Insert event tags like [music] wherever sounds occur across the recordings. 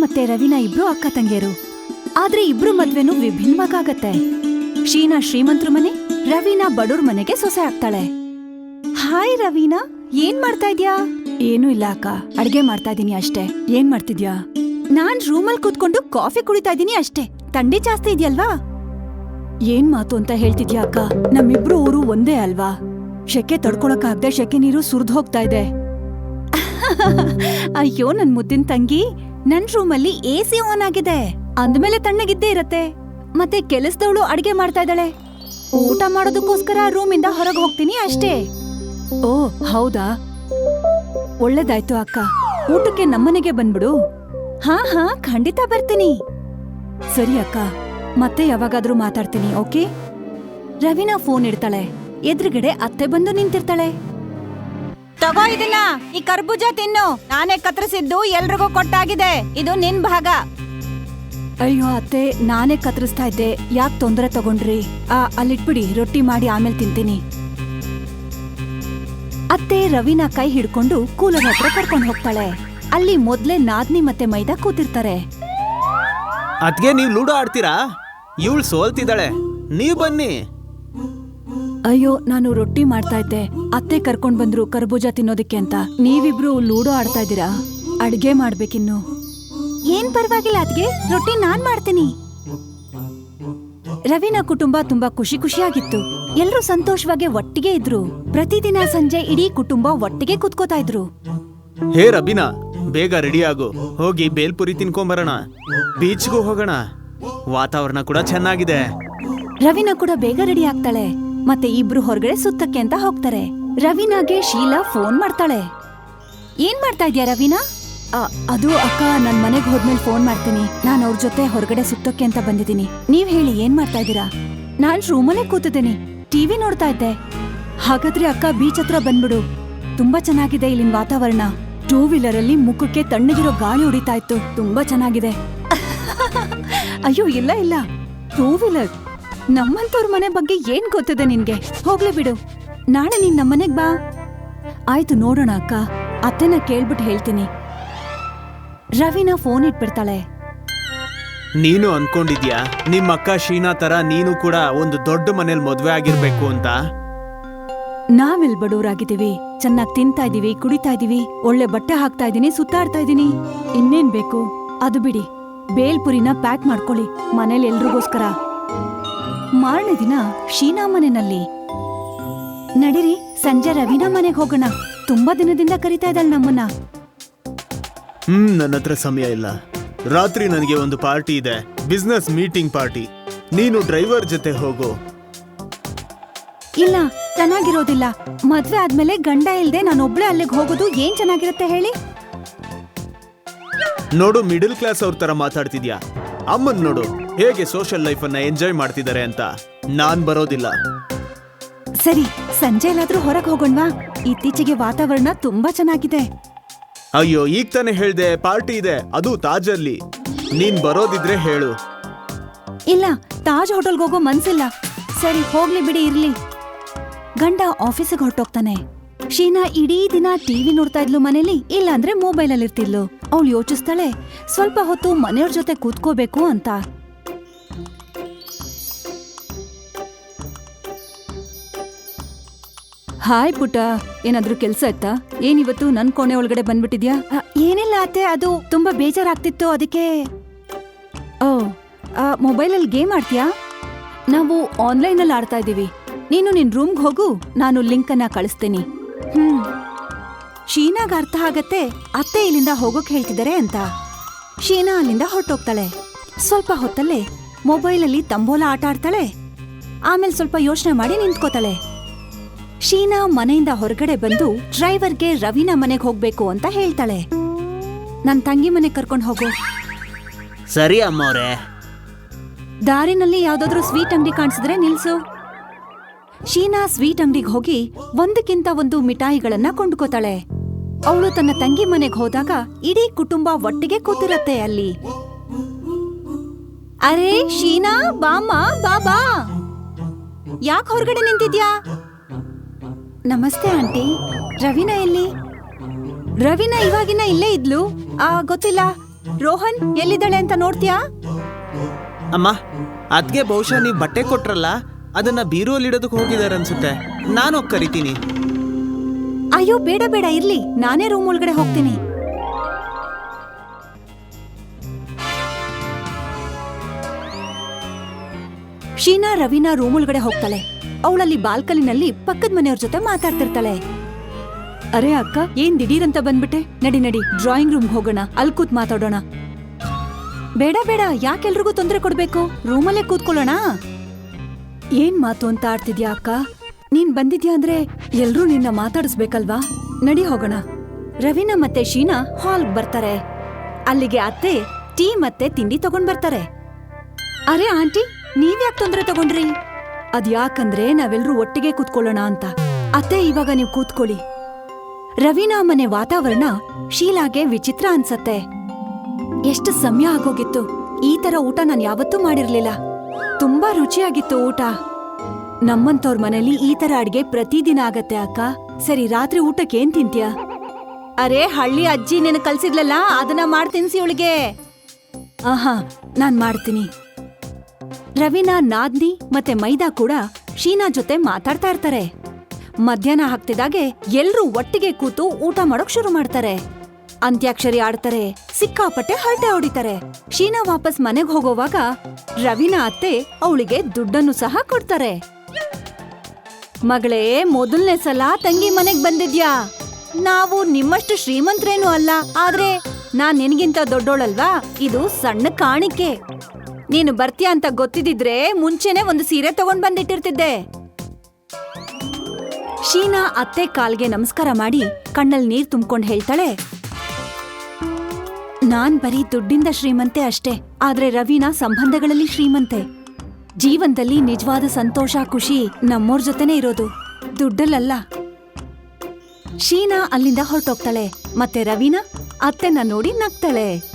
ಮತ್ತೆ ರವೀನಾ ಇಬ್ರು ಅಕ್ಕ ತಂಗಿಯರು. ಆದ್ರೆ ಇಬ್ರು ಮದ್ವೆನೂ ವಿಭಿನ್ನವಾಗತ್ತೆ. ಶೀನಾ ಶ್ರೀಮಂತ್ರ ಮನೆ, ರವೀನಾ ಬಡೂರ್ ಮನೆಗೆ ಸೊಸೆ ಆಗ್ತಾಳೆ. ಹಾಯ್ ರವೀನಾ, ಏನ್ ಮಾಡ್ತಾ ಇದ್ಯಾ? ಏನು ಇಲ್ಲ ಅಕ್ಕ, ಅಡ್ಗೆ ಮಾಡ್ತಾ ಇದೀನಿ ಅಷ್ಟೇ. ಏನ್ ಮಾಡ್ತಿದ್ಯಾ? ನಾನ್ ರೂಮಲ್ ಕೂತ್ಕೊಂಡು ಕಾಫಿ ಕುಡಿತಾ ಇದೀನಿ ಅಷ್ಟೇ. ತಂಡಿ ಜಾಸ್ತಿ ಇದೆಯಲ್ವಾ? ಏನ್ ಮಾತು ಅಂತ ಹೇಳ್ತಿದ್ಯಾ ಅಕ್ಕ? ನಮ್ಮಿಬ್ರು ಊರು ಒಂದೇ ಅಲ್ವಾ? ಶೆಕೆ ತಡ್ಕೊಳಕ್ಕಾಗ್ದೆ, ಶೆಕೆ ನೀರು ಸುರಿದು ಹೋಗ್ತಾ ಇದೆ. [laughs] ಅಯ್ಯೋ, ನನ್ ಮುದ್ದಿನ ತಂಗಿ. ನನ್ ರೂಮಲ್ಲಿ ಎ ಸಿ ಆನ್ ಆಗಿದೆ. ಅಂದ್ಮೇಲೆ ತಣ್ಣಗಿದ್ದೇ ಇರತ್ತೆ. ಮತ್ತೆ ಕೆಲಸದವಳು ಅಡಿಗೆ ಮಾಡ್ತಾ ಇದ್ದಾಳೆ. ಊಟ ಮಾಡೋದಕ್ಕೋಸ್ಕರ ರೂಮಿಂದ ಹೊರಗೆ ಹೋಗ್ತೀನಿ ಅಷ್ಟೇ. ಓ, ಹೌದಾ? ಒಳ್ಳೇದಾಯ್ತು ಅಕ್ಕ. ಊಟಕ್ಕೆ ನಮ್ಮನೆಗೆ ಬಂದ್ಬಿಡು. ಹಾ ಹಾ, ಖಂಡಿತ ಬರ್ತೀನಿ. ಸರಿ ಅಕ್ಕ. ಮತ್ತೆ ಯಾವಾಗಾದ್ರೂ ಮಾತಾಡ್ತೀನಿ, ಓಕೆ? ರವಿನಾ ಫೋನ್ ಇಡ್ತಾಳೆ. ಎದುರುಗಡೆ ಅತ್ತೆ ಬಂದು ನಿಂತಿರ್ತಾಳೆ. ತಗೋ ಇದನ್ನ. ಈ ಕರ್ಬೂಜ ತಿನ್ನು. ನಾನೇ ಕತ್ತರಿಸಿದ್ದು ಎಲ್ರಿಗೂ ಕೊಟ್ಟಾಗಿದೆ. ಇದು ನಿನ್ ಭಾಗ. ಅಯ್ಯೋ ಅತ್ತೆ ನಾನೇ ಕತ್ತರಿಸ್ತಾ ಇದ್ದೆ. ಯಾಕೆ ತೊಂದರೆ ತಗೊಂಡ್ರಿ? ಆ ಅಲ್ಲಿಟ್ಬಿಡಿ ರೊಟ್ಟಿ ಮಾಡಿ ಆಮೇಲೆ ತಿಂತೀನಿ. ಅತ್ತೆ ರವಿನ ಕೈ ಹಿಡ್ಕೊಂಡು ಕೂಲರ್ ಹತ್ರ ಕರ್ಕೊಂಡು ಹೋಗ್ತಾಳೆ. ಅಲ್ಲಿ ಮೊದ್ಲೇ ನಾದ್ನಿ ಮತ್ತೆ ಮೈದಾ ಕೂತಿರ್ತಾರೆ. ಅದ್ಗೆ ನೀವು ಲೂಡೋ ಆಡ್ತೀರಾ? ಇವಳು ಸೋಲ್ತಿದ್ದಾಳೆ. ನೀವ್ ಬನ್ನಿ. ಅಯ್ಯೋ ನಾನು ರೊಟ್ಟಿ ಮಾಡ್ತಾ ಇದ್ದೆ. ಅತ್ತೆ ಕರ್ಕೊಂಡ್ ಬಂದ್ರು ಕರ್ಬೂಜ ತಿನ್ನೋದಕ್ಕೆ ಅಂತ. ನೀವಿಬ್ರು ಲೂಡೋ ಆಡ್ತಾ ಇದ್ದೀರಾ? ಅಡ್ಗೆ ಮಾಡ್ಬೇಕಿನ್ನು. ಏನ್ ಪರವಾಗಿಲ್ಲ ಅದ್ಗೆ. ರೊಟ್ಟಿ ನಾನ್ ಮಾಡ್ತೀನಿ. ರವಿನ ಕುಟುಂಬ ತುಂಬಾ ಖುಷಿ ಖುಷಿಯಾಗಿತ್ತು. ಎಲ್ಲರೂ ಸಂತೋಷವಾಗಿ ಒಟ್ಟಿಗೆ ಇದ್ರು. ಪ್ರತಿದಿನ ಸಂಜೆ ಇಡೀ ಕುಟುಂಬ ಒಟ್ಟಿಗೆ ಕುತ್ಕೋತಾ ಇದ್ರು. ಹೇ ರಬಿನಾ ಬೇಗ ರೆಡಿ ಆಗು. ಹೋಗಿ ಬೇಲ್ಪುರಿ ತಿನ್ಕೊಂಬರೋಣ. ಬೀಚ್ಗೂ ಹೋಗೋಣ. ವಾತಾವರಣ ಕೂಡ ಚೆನ್ನಾಗಿದೆ. ರವಿನಾ ಕೂಡ ಬೇಗ ರೆಡಿ ಆಗ್ತಾಳೆ. ಮತ್ತೆ ಇಬ್ರು ಹೊರಗಡೆ ಸುತ್ತಕ್ಕೆ ಅಂತ ಹೋಗ್ತಾರೆ. ರವೀನಾಗೆ ಶೀಲಾ ಫೋನ್ ಮಾಡ್ತಾಳೆ. ಏನ್ ಮಾಡ್ತಾ ಇದ್ಯಾ ರವೀನಾ? ಅದು ಅಕ್ಕ ನನ್ ಮನೆಗ್ ಹೋದ್ಮೇಲೆ ಫೋನ್ ಮಾಡ್ತೀನಿ. ನಾನು ಅವ್ರ ಜೊತೆ ಹೊರಗಡೆ ಸುತ್ತಕ್ಕೆ ಅಂತ ಬಂದಿದ್ದೀನಿ. ನೀವ್ ಹೇಳಿ ಏನ್ ಮಾಡ್ತಾ ಇದ್ದೀರಾ? ನಾನ್ ರೂಮಲ್ಲೇ ಕೂತಿದ್ದೀನಿ. ಟಿವಿ ನೋಡ್ತಾ ಇದ್ದೆ. ಹಾಗಾದ್ರೆ ಅಕ್ಕ ಬೀಚ್ ಹತ್ರ ಬಂದ್ಬಿಡು. ತುಂಬಾ ಚೆನ್ನಾಗಿದೆ ಇಲ್ಲಿನ ವಾತಾವರಣ. ಟೂ ವೀಲರ್ ಅಲ್ಲಿ ಮುಖಕ್ಕೆ ತಣ್ಣಗಿರೋ ಗಾಳಿ ಹೊಡಿತಾ ಇತ್ತು. ತುಂಬಾ ಚೆನ್ನಾಗಿದೆ. [laughs] ಅಯ್ಯೋ ಇಲ್ಲ ಇಲ್ಲ. ಟೂ ವೀಲರ್ ನಮ್ಮಂತವ್ರ ಮನೆ ಬಗ್ಗೆ ಏನ್ ಗೊತ್ತಿದೆ ನಿನ್ಗೆ? ಹೋಗ್ಲಿ ಬಿಡು. ನಾಳೆ ನೀನ್ ನಮ್ಮನೆಗ್ ಬಾ. ಆಯ್ತು ನೋಡೋಣ ಅಕ್ಕ. ಅತ್ತೆನ ಕೇಳ್ಬಿಟ್ಟು ಹೇಳ್ತೀನಿ. ರವಿನ ಫೋನ್ ಇಟ್ಬಿಡ್ತಾಳೆ. ನೀನು ಅನ್ಕೊಂಡಿದ್ಯಾ? ನಿಮ್ಮ ಅಕ್ಕ ಶೀನಾ ತರ ನೀನು ಕೂಡ ಒಂದು ದೊಡ್ಡ ಮನೇಲಿ ಮದ್ವೆ ಆಗಿರ್ಬೇಕು ಅಂತ? ನಾವಿಲ್ ಬಡವರಾಗಿದ್ದೀವಿ. ಚೆನ್ನಾಗಿ ತಿಂತಾ ಇದೀವಿ ಕುಡಿತಾ ಇದೀವಿ ಒಳ್ಳೆ ಬಟ್ಟೆ ಹಾಕ್ತಾ ಇದೀನಿ ಸುತ್ತಾಡ್ತಾ ಇದೀನಿ. ಇನ್ನೇನ್ ಬೇಕು? ಅದು ಬಿಡಿ. ಬೇಲ್ಪುರಿನ ಪ್ಯಾಕ್ ಮಾಡ್ಕೊಳ್ಳಿ. ಮನೇಲಿ ಎಲ್ರಿಗೋಸ್ಕರ. ಮಾರನೇ ದಿನ ಶೀನಾ ಮನೆನಲ್ಲಿ ನಡೀರಿ ಸಂಜೆ ರವಿನ ಮನೆಗೆ ಹೋಗೋಣ. ತುಂಬಾ ದಿನದಿಂದ ಕರಿತಾ ಇದ್ದಾಳೆ ನಮ್ಮನ್ನ. ಹ್ಮ್ ನನ್ನ ಹತ್ರ ಸಮಯ ಇಲ್ಲ. ರಾತ್ರಿ ನನಗೆ ಒಂದು ಪಾರ್ಟಿ ಇದೆ. Business meeting party. ನೀನು ಡ್ರೈವರ್ ಜೊತೆ ಹೋಗು. ಇಲ್ಲ ಚೆನ್ನಾಗಿರೋದಿಲ್ಲ. ಮದ್ವೆ ಆದ್ಮೇಲೆ ಗಂಡ ಇಲ್ದೆ ನಾನೊಬ್ಳೆ ಅಲ್ಲಿಗೆ ಹೋಗೋದು ಏನ್ ಚೆನ್ನಾಗಿರುತ್ತೆ ಹೇಳಿ? ನೋಡು ಮಿಡಲ್ ಕ್ಲಾಸ್ ಅವ್ರ ತರ ಮಾತಾಡ್ತಿದ್ಯಾ? ಅಮ್ಮನ್ ನೋಡು ಹೇಗೆ ಸೋಷಿಯಲ್ ಲೈಫ್ ಅನ್ನ ಎಂಜಾಯ್ ಮಾಡ್ತಿದ್ದಾರೆ ಅಂತ. ನಾನ್ ಬರೋದಿಲ್ಲ. ಸರಿ ಸಂಜೆ ಎಲ್ಲಾದ್ರೂ ಹೊರಗೆ ಹೋಗೋಣವಾ? ಇತ್ತೀಚೆಗೆ ವಾತಾವರಣ ತುಂಬಾ ಚೆನ್ನಾಗಿದೆ. ಅಯ್ಯೋ ಈಗ ತಾನೇ ಹೇಳ್ದೆ ಪಾರ್ಟಿ ಇದೆ ಅದು ತಾಜಲ್ಲಿ. ನೀನ್ ಬರೋದಿದ್ರೆ ಹೇಳು. ಇಲ್ಲ ತಾಜ್ ಹೋಟೆಲ್ಗೆ ಹೋಗೋ ಮನ್ಸಿಲ್ಲ. ಸರಿ ಹೋಗ್ಲಿ ಬಿಡಿ ಇರ್ಲಿ. ಗಂಡ ಆಫೀಸಿಗೆ ಹೊರಟೋಗ್ತಾನೆ. ಶೀನಾ ಇಡೀ ದಿನ ಟಿವಿ ನೋಡ್ತಾ ಇದ್ಲು ಮನೇಲಿ ಇಲ್ಲಾಂದ್ರೆ ಮೊಬೈಲ್ ಅಲ್ಲಿ ಇರ್ತಿದ್ಲು ಅವಳು ಯೋಚಿಸ್ತಾಳೆ ಸ್ವಲ್ಪ ಹೊತ್ತು ಮನೆಯವ್ರ ಜೊತೆ ಕೂತ್ಕೋಬೇಕು ಅಂತ. ಹಾಯ್ ಪುಟ್ಟ ಏನಾದ್ರೂ ಕೆಲ್ಸ ಇತ್ತಾ? ಏನಿವತ್ತು ನನ್ ಕೋಣೆ ಒಳಗಡೆ ಬಂದ್ಬಿಟ್ಟಿದ್ಯಾ? ಏನಿಲ್ಲ ಅತ್ತೆ ಅದು ತುಂಬಾ ಬೇಜಾರಾಗ್ತಿತ್ತು ಅದಕ್ಕೆ. ಓ ಆ, ಮೊಬೈಲಲ್ಲಿ ಗೇಮ್ ಆಡ್ತೀಯಾ? ನಾವು ಆನ್ಲೈನಲ್ಲಿ ಆಡ್ತಾ ಇದ್ದೀವಿ. ನೀನು ನಿನ್ ರೂಮ್ಗೆ ಹೋಗು ನಾನು ಲಿಂಕ್ ಅನ್ನ ಕಳಿಸ್ತೀನಿ. ಶೀನಾಗ್ ಅರ್ಥ ಆಗತ್ತೆ. ಅತ್ತೆ ಇಲ್ಲಿಂದ ಹೋಗೋಕ್ ಹೇಳ್ತಿದ್ದಾರೆ ಅಂತ. ಶೀನಾ ಅಲ್ಲಿಂದ ಹೊರಟೋಗ್ತಾಳೆ. ಸ್ವಲ್ಪ ಹೊತ್ತಲ್ಲೇ ಮೊಬೈಲಲ್ಲಿ ತಂಬೋಲ ಆಟ ಆಡ್ತಾಳೆ. ಆಮೇಲೆ ಸ್ವಲ್ಪ ಯೋಚನೆ ಮಾಡಿ ನಿಂತ್ಕೋತಾಳೆ. ಶೀನಾ ಮನೆಯಿಂದ ಹೊರಗಡೆ ಬಂದು ಡ್ರೈವರ್ಗೆ ರವಿನ ಮನೆಗೆ ಹೋಗ್ಬೇಕು ಅಂತ ಹೇಳ್ತಾಳೆ. ನನ್ ತಂಗಿ ಮನೆ ಕರ್ಕೊಂಡು ಹೋಗು. ಸರಿ ಅಮ್ಮವ್ರೆ. ದಾರಿನಲ್ಲಿ ಯಾವ್ದಾದ್ರೂ ಸ್ವೀಟ್ ಅಂಗಡಿ ಕಾಣಿಸಿದ್ರೆ ನಿಲ್ಸು. ಶೀನಾ ಸ್ವೀಟ್ ಅಂಗಡಿಗೆ ಹೋಗಿ ಒಂದಕ್ಕಿಂತ ಒಂದು ಮಿಠಾಯಿಗಳನ್ನ ಕೊಂಡ್ಕೋತಾಳೆ. ಅವಳು ತನ್ನ ತಂಗಿ ಮನೆಗೆ ಹೋದಾಗ ಇಡೀ ಕುಟುಂಬ ಒಟ್ಟಿಗೆ ಕೂತಿರತ್ತೆ ಅಲ್ಲಿ. ಅರೆ, ಶೀನಾ ಬಾಮ ಬಾಬಾ. ಯಾಕೆ ಹೊರಗಡೆ ನಿಂತಿದ್ಯಾ? ನಮಸ್ತೆ ಆಂಟಿ. ರವಿನಾ ಎಲ್ಲಿ? ರವಿನಾ ಇವಾಗಿನ ಇಲ್ಲೇ ಇದ್ಲು. ಆ, ಗೊತ್ತಿಲ್ಲ. ರೋಹನ್ ಎಲ್ಲಿದ್ದಾಳೆ ಅಂತ ನೋಡ್ತೀಯಾ? ಅಮ್ಮ ಅದ್ಗೆ ಬಹುಶಃ ನೀವು ಬಟ್ಟೆ ಕೊಟ್ರಲ್ಲ, ಅದನ್ನ ಬೀರುವಲ್ಲಿಡೋದಕ್ಕೆ ಹೋಗಿದ್ದಾರೆ ಅನ್ಸುತ್ತೆ. ನಾನು ಕರಿತೀನಿ. ಅಯ್ಯೋ, ಬೇಡ ಬೇಡ, ಇರ್ಲಿ. ನಾನೇ ರೂಮ್ ಒಳಗಡೆ ಹೋಗ್ತೀನಿ. ಶೀನಾ ರವೀನಾ ರೂಮ್ ಒಳಗಡೆ ಹೋಗ್ತಾಳೆ. ಅವಳಲ್ಲಿ ಬಾಲ್ಕನಿನಲ್ಲಿ ಪಕ್ಕದ ಮನೆಯವ್ರ ಜೊತೆ ಮಾತಾಡ್ತಿರ್ತಾಳೆ. ಅರೆ ಅಕ್ಕ, ಏನ್ ದಿಢೀರಂತ ಬಂದ್ಬಿಟ್ಟೆ? ನಡಿ ನಡಿ ಡ್ರಾಯಿಂಗ್ ರೂಮ್ ಹೋಗೋಣ. ಅಲ್ಲಿ ಕೂತ್ ಮಾತಾಡೋಣ. ಬೇಡ ಬೇಡ ಯಾಕೆಲ್ರಿಗೂ ತೊಂದರೆ ಕೊಡ್ಬೇಕು? ರೂಮಲ್ಲೇ ಕೂತ್ಕೊಳ್ಳೋಣ? ಏನ್ ಮಾತು ಅಂತ ಆಡ್ತಿದ್ಯಾ ಅಕ್ಕ? ನೀನ್ ಬಂದಿದ್ಯಾ ಅಂದ್ರೆ ಎಲ್ರೂ ನಿನ್ನ ಮಾತಾಡಿಸ್ಬೇಕಲ್ವಾ? ನಡಿ ಹೋಗೋಣ. ರವೀನಾ ಮತ್ತೆ ಶೀನಾ ಹಾಲ್ ಬರ್ತಾರೆ. ಅಲ್ಲಿಗೆ ಅತ್ತೆ, ಟೀ ಮತ್ತೆ ತಿಂಡಿ ತಗೊಂಡ್ ಬರ್ತಾರೆ. ಅರೆ ಆಂಟಿ, ನೀವ್ಯಾಕ್ ತೊಂದ್ರೆ ತಗೊಂಡ್ರಿ? ಅದ್ ಯಾಕಂದ್ರೆ ನಾವೆಲ್ರೂ ಒಟ್ಟಿಗೆ ಕೂತ್ಕೊಳ್ಳೋಣ ಅಂತ. ಅತ್ತೆ, ಇವಾಗ ನೀವು ಕೂತ್ಕೊಳ್ಳಿ. ರವೀನಾ ಮನೆ ವಾತಾವರಣ ಶೀಲಾಗೆ ವಿಚಿತ್ರ ಅನ್ಸತ್ತೆ. ಎಷ್ಟು ಸಮಯ ಆಗೋಗಿತ್ತು. ಈ ತರ ಊಟ ನಾನ್ ಯಾವತ್ತೂ ಮಾಡಿರ್ಲಿಲ್ಲ. ತುಂಬಾ ರುಚಿಯಾಗಿತ್ತು ಊಟ. ನಮ್ಮಂತವ್ರ ಮನೇಲಿ ಈ ತರ ಅಡ್ಗೆ ಪ್ರತಿದಿನ ಆಗತ್ತೆ ಅಕ್ಕ. ಸರಿ ರಾತ್ರಿ ಊಟಕ್ಕೆ ಏನ್ ತಿಂತೀಯ? ಅರೆ ಹಳ್ಳಿ ಅಜ್ಜಿ ನಿನ್ ಕಲ್ಸಿದ್ಲಲ್ಲ ಅದನ್ನ ಮಾಡ್ ತಿನ್ಸಿ ಇವಳಿಗೆ ಆಹಾ ನಾನ್ ಮಾಡ್ತೀನಿ. ರವೀನಾ ನಾದ್ನಿ ಮತ್ತೆ ಮೈದಾ ಕೂಡ ಶೀನಾ ಜೊತೆ ಮಾತಾಡ್ತಾ ಇರ್ತಾರೆ. ಮಧ್ಯಾಹ್ನ ಹಾಕ್ತಿದಾಗೆ ಎಲ್ರೂ ಒಟ್ಟಿಗೆ ಕೂತು ಊಟ ಮಾಡೋಕ್ ಶುರು ಮಾಡ್ತಾರೆ. ಅಂತ್ಯಾಕ್ಷರಿ ಆಡ್ತಾರೆ ಸಿಕ್ಕಾಪಟ್ಟೆ ಹರಟೆ ಹೊಡಿತಾರೆ. ಶೀನಾ ವಾಪಸ್ ಮನೆಗ್ ಹೋಗೋವಾಗ ರವೀನಾ ಅತ್ತೆ ಅವಳಿಗೆ ದುಡ್ಡನ್ನು ಸಹ ಕೊಡ್ತಾರೆ. ಮಗಳೇ, ಮೊದಲನೇ ಸಲ ತಂಗಿ ಮನೆಗ್ ಬಂದಿದ್ಯಾ? ನಾವು ನಿಮ್ಮಷ್ಟು ಶ್ರೀಮಂತರೇನು ಅಲ್ಲ, ಆದ್ರೆ ನಾನ್ ನಿನಗಿಂತ ದೊಡ್ಡೋಳಲ್ವಾ? ಇದು ಸಣ್ಣ ಕಾಣಿಕೆ. ನೀನು ಬರ್ತೀಯ ಅಂತ ಗೊತ್ತಿದ್ರೆ ಮುಂಚೆನೆ ಒಂದು ಸೀರೆ ತಗೊಂಡ್ ಬಂದಿಟ್ಟಿರ್ತಿದ್ದೆ. ಶೀನಾ ಅತ್ತೆ ಕಾಲ್ಗೆ ನಮಸ್ಕಾರ ಮಾಡಿ ಕಣ್ಣಲ್ಲಿ ನೀರ್ ತುಂಬ್ಕೊಂಡ್ ಹೇಳ್ತಾಳೆ, ನಾನ್ ಬರೀ ದುಡ್ಡಿಂದ ಶ್ರೀಮಂತೆ ಅಷ್ಟೇ, ಆದ್ರೆ ರವೀನಾ ಸಂಬಂಧಗಳಲ್ಲಿ ಶ್ರೀಮಂತೆ. ಜೀವನದಲ್ಲಿ ನಿಜವಾದ ಸಂತೋಷ, ಖುಷಿ ನಮ್ಮೋರ್ ಜೊತೆನೇ ಇರೋದು. ದುಡ್ಡಲ್ಲಲ್ಲ. ಶೀನಾ ಅಲ್ಲಿಂದ ಹೊರಟೋಗ್ತಾಳೆ. ಮತ್ತೆ ರವೀನಾ ಅತ್ತೆನ ನೋಡಿ ನಗ್ತಾಳೆ.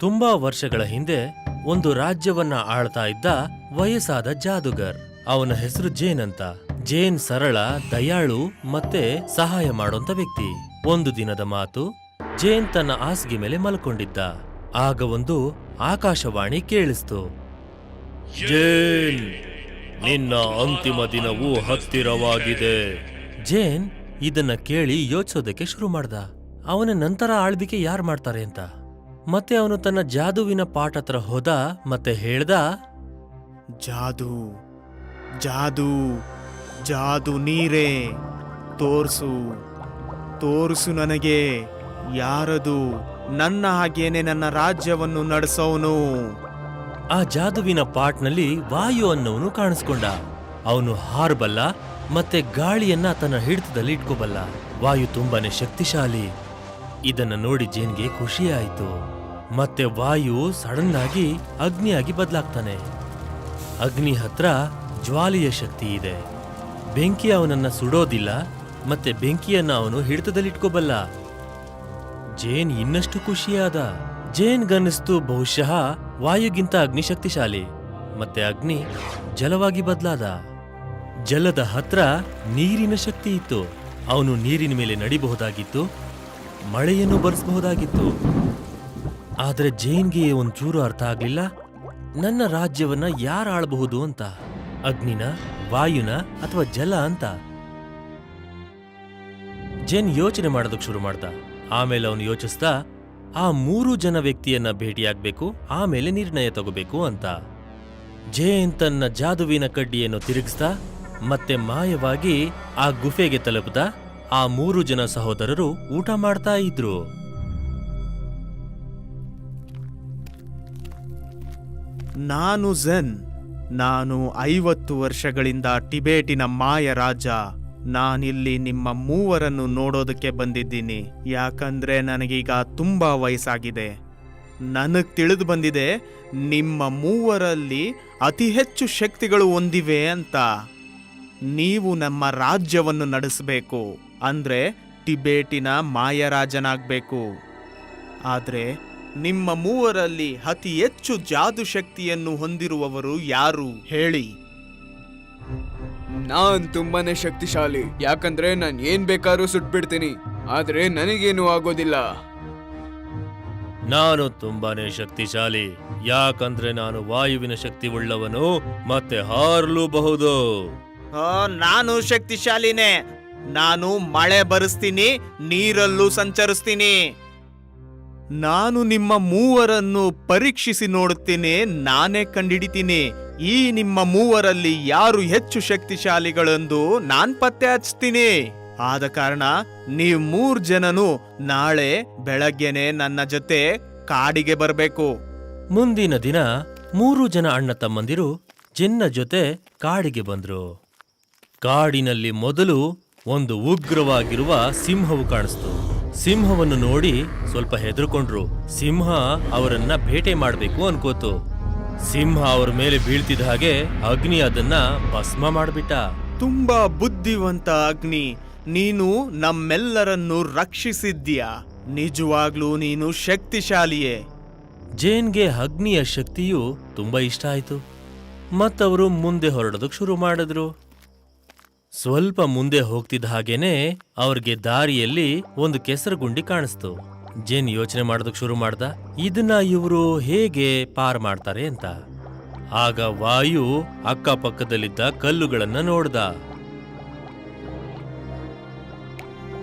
ತುಂಬಾ ವರ್ಷಗಳ ಹಿಂದೆ ಒಂದು ರಾಜ್ಯವನ್ನ ಆಳ್ತಾ ಇದ್ದ ವಯಸ್ಸಾದ ಜಾದುಗರ್. ಅವನ ಹೆಸರು ಜೇನ್ ಅಂತ. ಜೇನ್ ಸರಳ, ದಯಾಳು ಮತ್ತೆ ಸಹಾಯ ಮಾಡುವಂತ ವ್ಯಕ್ತಿ. ಒಂದು ದಿನದ ಮಾತು ಜೇನ್ ತನ್ನ ಹಾಸಿಗೆ ಮೇಲೆ ಮಲ್ಕೊಂಡಿದ್ದ. ಆಗ ಒಂದು ಆಕಾಶವಾಣಿ ಕೇಳಿಸ್ತು. ಜೇನ್, ನಿನ್ನ ಅಂತಿಮ ದಿನವು ಹತ್ತಿರವಾಗಿದೆ. ಜೇನ್ ಇದನ್ನ ಕೇಳಿ ಯೋಚಿಸೋದಕ್ಕೆ ಶುರು ಮಾಡ್ದ. ಅವನ ನಂತರ ಆಳ್ವಿಕೆ ಯಾರು ಮಾಡ್ತಾರೆ ಅಂತ. ಮತ್ತೆ ಅವನು ತನ್ನ ಜಾದುವಿನ ಪಾಠ ಹತ್ರ ಹೋದ, ಮತ್ತೆ ಹೇಳ್ದ, ಜಾದು ಜಾದು ಜಾದು ನೀರೇ, ತೋರ್ಸು ತೋರ್ಸು ನನಗೆ, ಯಾರದು? ನನ್ನ ಹಾಗೇನೆ ನನ್ನ ರಾಜ್ಯವನ್ನು ನಡೆಸೋನು. ಆ ಜಾದುವಿನ ಪಾಟ್ನಲ್ಲಿ ವಾಯು ಅನ್ನೋನು ಕಾಣಿಸ್ಕೊಂಡ. ಅವನು ಹಾರಬಲ್ಲ ಮತ್ತೆ ಗಾಳಿಯನ್ನ ತನ್ನ ಹಿಡಿತದಲ್ಲಿ ಇಟ್ಕೋಬಲ್ಲ. ವಾಯು ತುಂಬಾನೇ ಶಕ್ತಿಶಾಲಿ. ಇದನ್ನ ನೋಡಿ ಜೇನ್ಗೆ ಖುಷಿ ಆಯ್ತು ಮತ್ತೆ ವಾಯು ಸಡನ್ ಆಗಿ ಅಗ್ನಿಯಾಗಿ ಬದಲಾಗ್ತಾನೆ. ಅಗ್ನಿ ಹತ್ರ ಜ್ವಾಲೆಯ ಶಕ್ತಿ ಇದೆ. ಬೆಂಕಿ ಅವನನ್ನ ಸುಡೋದಿಲ್ಲ, ಮತ್ತೆ ಬೆಂಕಿಯನ್ನ ಅವನು ಹಿಡಿತದಲ್ಲಿಟ್ಕೋಬಲ್ಲ. ಜೇನ್ ಇನ್ನಷ್ಟು ಖುಷಿಯಾದ. ಜೇನ್ ಗನ್ನಿಸ್ತು ಬಹುಶಃ ವಾಯುಗಿಂತ ಅಗ್ನಿ ಶಕ್ತಿಶಾಲಿ ಮತ್ತೆ ಅಗ್ನಿ ಜಲವಾಗಿ ಬದಲಾದ. ಜಲದ ಹತ್ರ ನೀರಿನ ಶಕ್ತಿ ಇತ್ತು. ಅವನು ನೀರಿನ ಮೇಲೆ ನಡಿಬಹುದಾಗಿತ್ತು. ಮಳೆಯನ್ನು ಬರೆಸಬಹುದಾಗಿತ್ತು. ಆದರೆ ಜೇನ್ಗೆ ಒಂಚೂರು ಅರ್ಥ ಆಗಲಿಲ್ಲ. ನನ್ನ ರಾಜ್ಯವನ್ನ ಯಾರು ಆಳಬಹುದು ಅಂತ. ಅಗ್ನಿನ, ವಾಯುನ ಅಥವಾ ಜಲ ಅಂತ. ಜೇನ್ ಯೋಚನೆ ಮಾಡೋದಕ್ಕೆ ಶುರು ಮಾಡ್ದ. ಆಮೇಲೆ ಅವನು ಯೋಚಿಸ್ತಾ, ಆ ಮೂರು ಜನ ವ್ಯಕ್ತಿಯನ್ನ ಭೇಟಿಯಾಗಬೇಕು, ಆಮೇಲೆ ನಿರ್ಣಯ ತಗೋಬೇಕು ಅಂತ. ಜೇನ್ ತನ್ನ ಜಾದುವಿನ ಕಡ್ಡಿಯನ್ನು ತಿರುಗಿಸ್ತಾ, ಮತ್ತೆ ಮಾಯವಾಗಿ ಆ ಗುಫೆಗೆ ತಲುಪದ ಆ ಮೂರು ಜನ ಸಹೋದರರು ಊಟ ಮಾಡ್ತಾ ಇದ್ರು. ನಾನು ಝೆನ್. ನಾನು ಐವತ್ತು ವರ್ಷಗಳಿಂದ ಟಿಬೇಟಿನ ಮಾಯ ರಾಜ. ನಾನಿಲ್ಲಿ ನಿಮ್ಮ ಮೂವರನ್ನು ನೋಡೋದಕ್ಕೆ ಬಂದಿದ್ದೀನಿ. ಯಾಕಂದ್ರೆ ನನಗೀಗ ತುಂಬಾ ವಯಸ್ಸಾಗಿದೆ. ನನಗ್ ತಿಳಿದು ಬಂದಿದೆ, ನಿಮ್ಮ ಮೂವರಲ್ಲಿ ಅತಿ ಹೆಚ್ಚು ಶಕ್ತಿಗಳು ಹೊಂದಿವೆ ಅಂತ. ನೀವು ನಮ್ಮ ರಾಜ್ಯವನ್ನು ನಡೆಸಬೇಕು. ಅಂದ್ರೆ ಟಿಬೇಟಿನ ಮಾಯರಾಜನಾಗಬೇಕು. ಆದರೆ ನಿಮ್ಮ ಮೂವರಲ್ಲಿ ಅತಿ ಹೆಚ್ಚು ಜಾದು ಶಕ್ತಿಯನ್ನು ಹೊಂದಿರುವವರು ಯಾರು ಹೇಳಿ. ನಾನ್ ತುಂಬಾನೇ ಶಕ್ತಿಶಾಲಿ. ಯಾಕಂದ್ರೆ ನಾನ್ ಏನ್ ಬೇಕಾದ್ರೂ ಸುಟ್ಬಿಡ್ತೀನಿ. ಆದ್ರೆ ನನಗೇನು ಆಗೋದಿಲ್ಲ. ನಾನು ತುಂಬಾನೇ ಶಕ್ತಿಶಾಲಿ. ಯಾಕಂದ್ರೆ ನಾನು ವಾಯುವಿನ ಶಕ್ತಿ ಉಳ್ಳವನು ಮತ್ತೆ ಹಾರಲೂಬಹುದು. ಆ, ನಾನು ಶಕ್ತಿಶಾಲಿನೇ. ನಾನು ಮಳೆ ಬರೆಸ್ತೀನಿ ನೀರಲ್ಲೂ ಸಂಚರಿಸ್ತೀನಿ. ನಾನು ನಿಮ್ಮ ಮೂವರನ್ನು ಪರೀಕ್ಷಿಸಿ ನೋಡುತ್ತೇನೆ, ನಾನೇ ಕಂಡಿಡಿತೀನಿ. ಈ ನಿಮ್ಮ ಮೂವರಲ್ಲಿ ಯಾರು ಹೆಚ್ಚು ಶಕ್ತಿಶಾಲಿಗಳೆಂದು ನಾನ್ ಪತ್ತೆ ಹಚ್ತೀನಿ. ಆದ ಕಾರಣ ನೀವು ಮೂರ್ ಜನನು ನಾಳೆ ಬೆಳಗ್ಗೆನೆ ನನ್ನ ಜೊತೆ ಕಾಡಿಗೆ ಬರಬೇಕು. ಮುಂದಿನ ದಿನ ಮೂರು ಜನ ಅಣ್ಣ ತಮ್ಮಂದಿರು ಜಿನ್ನ ಜೊತೆ ಕಾಡಿಗೆ ಬಂದ್ರು. ಕಾಡಿನಲ್ಲಿ ಮೊದಲು ಒಂದು ಉಗ್ರವಾಗಿರುವ ಸಿಂಹವು ಕಾಣಿಸ್ತು. ಸಿಂಹವನ್ನು ನೋಡಿ ಸ್ವಲ್ಪ ಹೆದರ್ಕೊಂಡ್ರು. ಸಿಂಹ ಅವರನ್ನ ಭೇಟೆ ಮಾಡಬೇಕು ಅನ್ಕೋತು. ಸಿಂಹ ಅವ್ರ ಮೇಲೆ ಬೀಳ್ತಿದ್ದ ಹಾಗೆ ಅಗ್ನಿ ಅದನ್ನ ಭಸ್ಮ ಮಾಡಿಬಿಟ್ಟ. ತುಂಬಾ ಬುದ್ಧಿವಂತ ಅಗ್ನಿ ನೀನು ನಮ್ಮೆಲ್ಲರನ್ನು ರಕ್ಷಿಸಿದ್ದೀಯಾ? ನಿಜವಾಗ್ಲೂ ನೀನು ಶಕ್ತಿಶಾಲಿಯೇ? ಜೇನ್ಗೆ ಅಗ್ನಿಯ ಶಕ್ತಿಯು ತುಂಬಾ ಇಷ್ಟ ಆಯ್ತು. ಮತ್ತವರು ಮುಂದೆ ಹೊರಡೋದಕ್ಕೆ ಶುರು ಮಾಡಿದ್ರು. ಸ್ವಲ್ಪ ಮುಂದೆ ಹೋಗ್ತಿದ್ದ ಹಾಗೇನೆ ಅವ್ರಿಗೆ ದಾರಿಯಲ್ಲಿ ಒಂದು ಕೆಸರು ಗುಂಡಿ ಕಾಣಿಸ್ತು. ಜೇನ್ ಯೋಚನೆ ಮಾಡೋದಕ್ಕೆ ಶುರು ಮಾಡ್ದ. ಇದನ್ನ ಇವರು ಹೇಗೆ ಪಾರ್ ಮಾಡ್ತಾರೆ ಅಂತ. ಆಗ ವಾಯು ಅಕ್ಕಪಕ್ಕದಲ್ಲಿದ್ದ ಕಲ್ಲುಗಳನ್ನ ನೋಡ್ದ.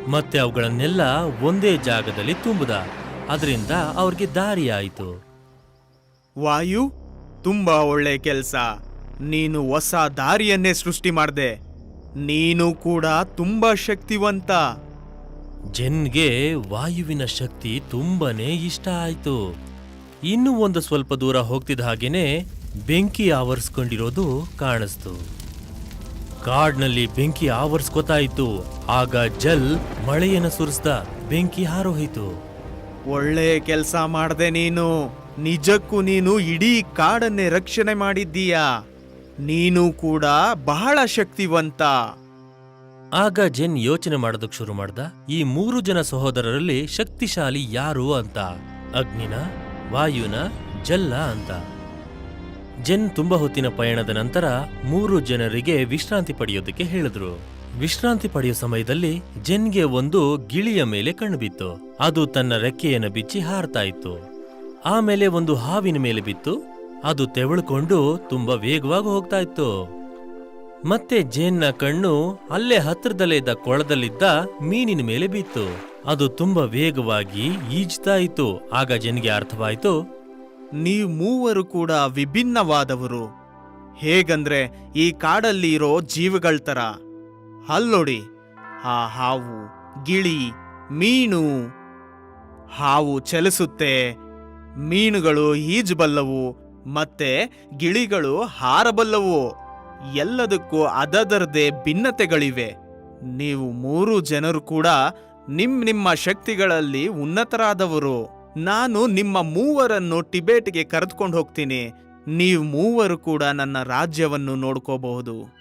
ಮತ್ತೆ ಅವುಗಳನ್ನೆಲ್ಲ ಒಂದೇ ಜಾಗದಲ್ಲಿ ತುಂಬುದ. ಅದರಿಂದ ಅವ್ರಿಗೆ ದಾರಿ ಆಯಿತು. ವಾಯು, ತುಂಬಾ ಒಳ್ಳೆ ಕೆಲಸ. ನೀನು ಹೊಸ ದಾರಿಯನ್ನೇ ಸೃಷ್ಟಿ ಮಾಡ್ದೆ. ನೀನು ಕೂಡ ತುಂಬಾ ಶಕ್ತಿವಂತ. ಜೆನ್ಗೆ ವಾಯುವಿನ ಶಕ್ತಿ ತುಂಬನೇ ಇಷ್ಟ ಆಯ್ತು. ಇನ್ನೂ ಒಂದು ಸ್ವಲ್ಪ ದೂರ ಹೋಗ್ತಿದ್ದ ಹಾಗೇನೆ ಬೆಂಕಿ ಆವರಿಸ್ಕೊಂಡಿರೋದು ಕಾಣಿಸ್ತು. ಕಾಡ್ನಲ್ಲಿ ಬೆಂಕಿ ಆವರಿಸ್ಕೊತಾ ಇತ್ತು. ಆಗ ಜಲ್ ಮಳೆಯನ್ನ ಸುರಿಸ್ದ ಬೆಂಕಿ ಹಾರೋಯ್ತು. ಒಳ್ಳೆ ಕೆಲಸ ಮಾಡ್ದೆ ನೀನು. ನಿಜಕ್ಕೂ ನೀನು ಇಡೀ ಕಾಡನ್ನೇ ರಕ್ಷಣೆ ಮಾಡಿದ್ದೀಯಾ? ನೀನು ಕೂಡ ಬಹಳ ಶಕ್ತಿವಂತ. ಆಗ ಜೆನ್ ಯೋಚನೆ ಮಾಡೋದಕ್ಕೆ ಶುರು ಮಾಡ್ದ, ಈ ಮೂರು ಜನ ಸಹೋದರರಲ್ಲಿ ಶಕ್ತಿಶಾಲಿ ಯಾರು ಅಂತ? ಅಗ್ನಿನ, ವಾಯುನ, ಜಲ್ಲ ಅಂತ. ಜೆನ್ ತುಂಬಾ ಹೊತ್ತಿನ ಪಯಣದ ನಂತರ ಮೂರು ಜನರಿಗೆ ವಿಶ್ರಾಂತಿ ಪಡೆಯೋದಕ್ಕೆ ಹೇಳಿದ್ರು. ವಿಶ್ರಾಂತಿ ಪಡೆಯೋ ಸಮಯದಲ್ಲಿ ಜೆನ್ಗೆ ಒಂದು ಗಿಳಿಯ ಮೇಲೆ ಕಣ್ಣು ಬಿತ್ತು. ಅದು ತನ್ನ ರೆಕ್ಕೆಯನ್ನು ಬಿಚ್ಚಿ ಹಾರ್ತಾ ಇತ್ತು. ಆಮೇಲೆ ಒಂದು ಹಾವಿನ ಮೇಲೆ ಬಿತ್ತು. ಅದು ತೆವಳ್ಕೊಂಡು ತುಂಬಾ ವೇಗವಾಗಿ ಹೋಗ್ತಾ ಇತ್ತು ಮತ್ತೆ ಜೇನ್ನ ಕಣ್ಣು ಅಲ್ಲೇ ಹತ್ರದಲ್ಲೇ ಇದ್ದ ಕೊಳದಲ್ಲಿದ್ದ ಮೀನಿನ ಮೇಲೆ ಬಿತ್ತು. ಅದು ತುಂಬಾ ವೇಗವಾಗಿ ಈಜ್ತಾ ಇತ್ತು ಆಗ ಜನ್ಗೆ ಅರ್ಥವಾಯಿತು, ನೀವು ಮೂವರು ಕೂಡ ವಿಭಿನ್ನವಾದವರು. ಹೇಗಂದ್ರೆ ಈ ಕಾಡಲ್ಲಿ ಇರೋ ಜೀವಿಗಳ ತರ. ಅಲ್ಲೋಡಿ, ಆ ಹಾವು, ಗಿಳಿ, ಮೀನು. ಹಾವು ಚಲಿಸುತ್ತೆ, ಮೀನುಗಳು ಈಜಬಲ್ಲವು. ಮತ್ತೆ ಗಿಳಿಗಳು ಹಾರಬಲ್ಲವು. ಎಲ್ಲದಕ್ಕೂ ಅದದರದೇ ಭಿನ್ನತೆಗಳಿವೆ. ನೀವು ಮೂರು ಜನರು ಕೂಡ ನಿಮ್ ನಿಮ್ಮ ಶಕ್ತಿಗಳಲ್ಲಿ ಉನ್ನತರಾದವರು. ನಾನು ನಿಮ್ಮ ಮೂವರನ್ನು ಟಿಬೇಟ್ಗೆ ಕರೆದುಕೊಂಡು ಹೋಗ್ತೀನಿ. ನೀವು ಮೂವರು ಕೂಡ ನನ್ನ ರಾಜ್ಯವನ್ನು ನೋಡ್ಕೋಬಹುದು.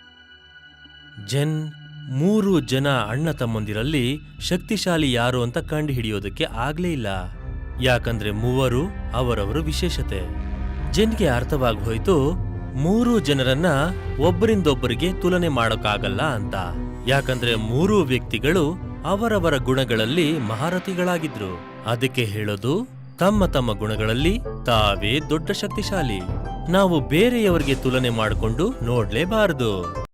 ಜೆನ್, ಮೂರು ಜನ ಅಣ್ಣ ತಮ್ಮಂದಿರಲ್ಲಿ ಶಕ್ತಿಶಾಲಿ ಯಾರು ಅಂತ ಕಂಡು ಹಿಡಿಯೋದಕ್ಕೆ ಆಗ್ಲೇ ಇಲ್ಲ. ಯಾಕಂದ್ರೆ ಮೂವರು ಅವರವರ ವಿಶೇಷತೆ. ಜೆನ್ಗೆ ಅರ್ಥವಾಗಿ ಹೋಯ್ತು, ಮೂರು ಜನರನ್ನ ಒಬ್ಬರಿಂದೊಬ್ಬರಿಗೆ ತುಲನೆ ಮಾಡೋಕ್ಕಾಗಲ್ಲ ಅಂತ. ಯಾಕಂದ್ರೆ ಮೂರು ವ್ಯಕ್ತಿಗಳು ಅವರವರ ಗುಣಗಳಲ್ಲಿ ಮಹಾರಥಿಗಳಾಗಿದ್ರು. ಅದಕ್ಕೆ ಹೇಳೋದು, ತಮ್ಮ ತಮ್ಮ ಗುಣಗಳಲ್ಲಿ ತಾವೇ ದೊಡ್ಡ ಶಕ್ತಿಶಾಲಿ. ನಾವು ಬೇರೆಯವರಿಗೆ ತುಲನೆ ಮಾಡಿಕೊಂಡು ನೋಡ್ಲೇಬಾರದು.